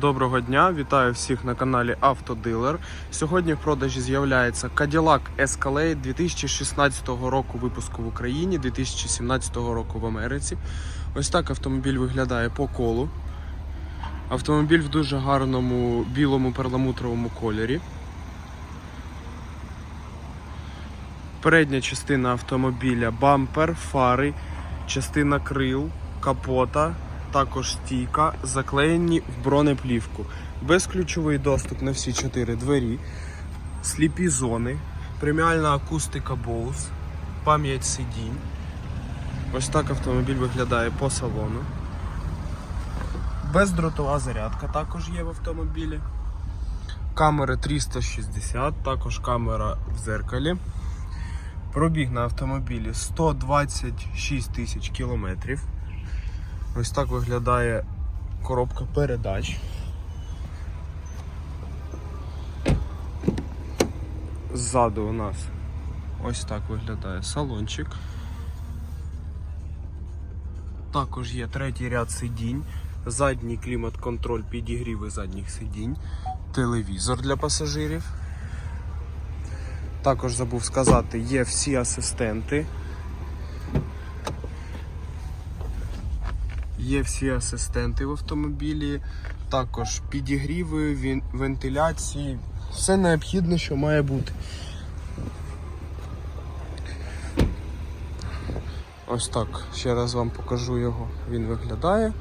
Доброго дня, вітаю всіх на каналі Автодилер. Сьогодні в продажі з'являється Cadillac Escalade 2016 року випуску в Україні, 2017 року в Америці. Ось так автомобіль виглядає по колу. Автомобіль в дуже гарному білому перламутровому кольорі. Передня частина автомобіля бампер, фари, частина крил, капота, також стійка, заклеєні в бронеплівку. Безключовий доступ на всі чотири двері, сліпі зони, преміальна акустика Bose, пам'ять сидінь. Ось так автомобіль виглядає по салону. Бездротова зарядка також є в автомобілі. Камери 360, також камера в зеркалі. Пробіг на автомобілі 126 тисяч кілометрів. Ось так виглядає коробка передач. Ззаду у нас ось так виглядає салончик. Також є третій ряд сидінь, задній клімат-контроль підігріви задніх сидінь, телевізор для пасажирів. Також забув сказати, є всі асистенти. Є всі асистенти в автомобілі, також підігріви, вентиляції, все необхідне, що має бути. Ось так, ще раз вам покажу його. Він виглядає.